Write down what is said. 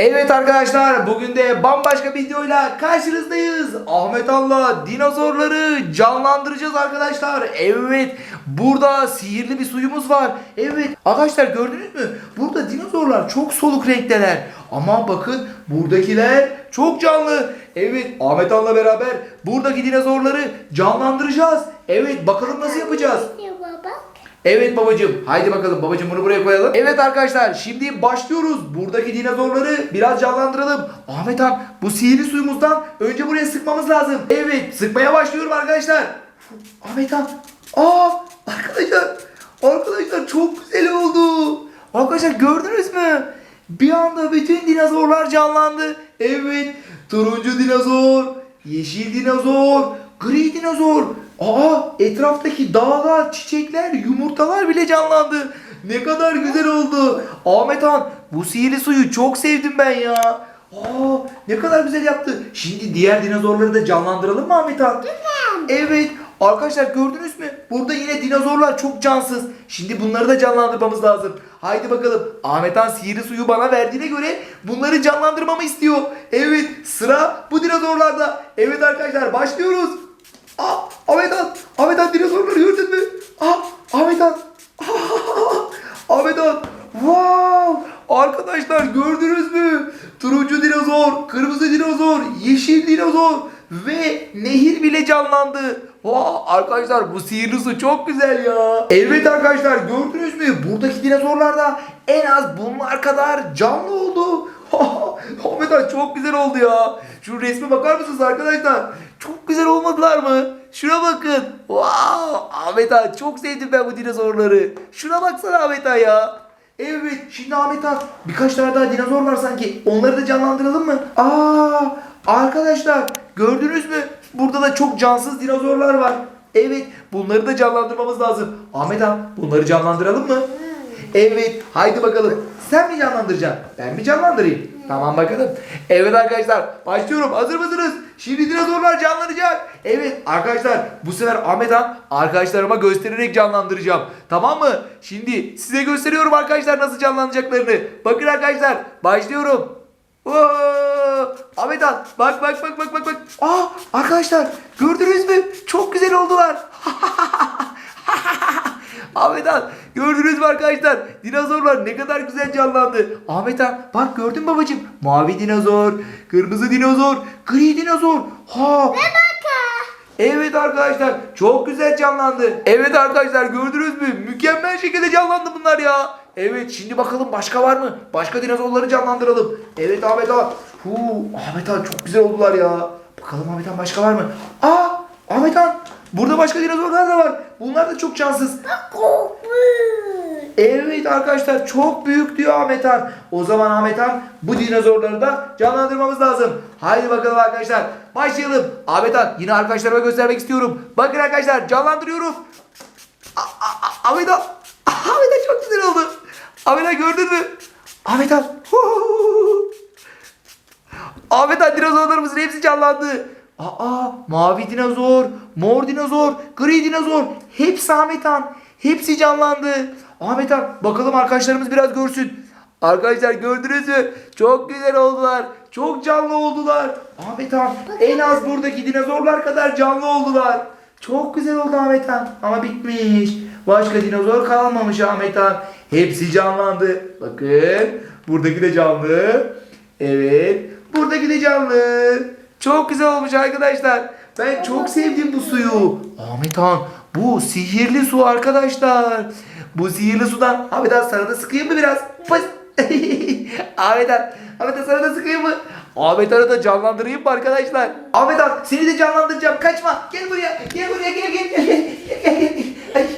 Evet arkadaşlar bugün de bambaşka bir videoyla karşınızdayız. Ahmet An'la dinozorları canlandıracağız arkadaşlar. Evet burada sihirli bir suyumuz var. Evet arkadaşlar gördünüz mü? Burada dinozorlar çok soluk renkteler. Ama bakın buradakiler çok canlı. Evet Ahmet An'la beraber buradaki dinozorları canlandıracağız. Evet bakalım nasıl yapacağız. Baba? Evet babacığım. Haydi bakalım babacığım bunu buraya koyalım. Evet arkadaşlar şimdi başlıyoruz. Buradaki dinozorları biraz canlandıralım. Ahmet Han bu sihirli suyumuzdan önce buraya sıkmamız lazım. Evet sıkmaya başlıyorum arkadaşlar. Ahmet Han. Aa arkadaşlar. Arkadaşlar çok güzel oldu. Arkadaşlar gördünüz mü? Bir anda bütün dinozorlar canlandı. Evet. Turuncu dinozor, yeşil dinozor, gri dinozor. Aa etraftaki dağlar, çiçekler, yumurtalar bile canlandı. Ne kadar güzel oldu. Ahmet Han bu sihirli suyu çok sevdim ben ya. Aa ne kadar güzel yaptı. Şimdi diğer dinozorları da canlandıralım mı Ahmet Han? Evet. Arkadaşlar gördünüz mü? Burada yine dinozorlar çok cansız. Şimdi bunları da canlandırmamız lazım. Haydi bakalım. Ahmet Han sihirli suyu bana verdiğine göre bunları canlandırmamı istiyor. Evet sıra bu dinozorlarda. Evet arkadaşlar başlıyoruz. Aa, Ahmet Han. Dinozorları gördün mü? Aa, Ahmet Han. Ahmet Han. Wow. Arkadaşlar gördünüz mü? Turuncu dinozor, kırmızı dinozor, yeşil dinozor ve nehir bile canlandı. Vaa arkadaşlar bu sihirli su çok güzel ya. Evet arkadaşlar gördünüz mü? Buradaki dinozorlar da en az bunlar kadar canlı oldu. Ahmet çok güzel oldu ya. Şu resme bakar mısınız arkadaşlar? Çok güzel olmadılar mı? Şuna bakın. Wow Ahmet Han çok sevdim ben bu dinozorları. Şuna baksana Ahmet Han ya. Evet şimdi Ahmet Han birkaç tane daha dinozor var sanki. Onları da canlandıralım mı? Aa arkadaşlar gördünüz mü? Burada da çok cansız dinozorlar var. Evet bunları da canlandırmamız lazım. Ahmet Han bunları canlandıralım mı? Evet haydi bakalım. Sen mi canlandıracaksın? Ben mi canlandırayım? Tamam bakalım. Evet arkadaşlar başlıyorum. Hazır mısınız? Şimdi dinozorlar canlanacak. Evet arkadaşlar bu sefer Ahmet Han arkadaşlarıma göstererek canlandıracağım. Tamam mı? Şimdi size gösteriyorum arkadaşlar nasıl canlanacaklarını. Bakın arkadaşlar başlıyorum. Oo! Ahmet Han bak bak bak bak bak bak. Aa arkadaşlar gördünüz mü? Çok güzel oldular. Ahmet Han gördünüz mü arkadaşlar? Dinozorlar ne kadar güzel canlandı. Ahmet Han bak gördün mü babacığım? Mavi dinozor, kırmızı dinozor, gri dinozor. Ha. Evet arkadaşlar çok güzel canlandı. Evet arkadaşlar gördünüz mü? Mükemmel şekilde canlandı bunlar ya. Evet şimdi bakalım başka var mı? Başka dinozorları canlandıralım. Evet Ahmet Han. Huu, Ahmet Han çok güzel oldular ya. Bakalım Ahmet Han başka var mı? Aa Ahmet Han. Burada başka dinozorlar da var. Bunlar da çok cansız. Evet arkadaşlar çok büyük diyor Ahmet Han. O zaman Ahmet Han bu dinozorları da canlandırmamız lazım. Haydi bakalım arkadaşlar başlayalım. Ahmet Han yine arkadaşlarıma göstermek istiyorum. Bakın arkadaşlar canlandırıyorum. Ahmet Han. Ahmet Han çok güzel oldu. Ahmet Han gördün mü? Ahmet Han. Ahmet Han dinozorlarımızın hepsi canlandı. Aa mavi dinozor, mor dinozor, gri dinozor. Hepsi Ahmet Han. Hepsi canlandı. Ahmet Han bakalım arkadaşlarımız biraz görsün. Arkadaşlar gördünüz mü? Çok güzel oldular. Çok canlı oldular. Ahmet Han en az buradaki dinozorlar kadar canlı oldular. Çok güzel oldu Ahmet Han. Ama bitmiş. Başka dinozor kalmamış Ahmet Han. Hepsi canlandı. Bakın. Buradaki de canlı. Evet. Buradaki de canlı. Çok güzel olmuş arkadaşlar. Ben çok sevdim bu suyu. Ahmet Han bu sihirli su arkadaşlar. Bu sihirli sudan Ahmet Han sana da sıkayım mı biraz? Pıs. Ahmet Han, Ahmet Han sana da sıkayım mı? Ahmet Han'ı da canlandırayım mı arkadaşlar? Ahmet Han seni de canlandıracağım. Kaçma. Gel buraya. Gel buraya. Gel gel gel. gel, gel.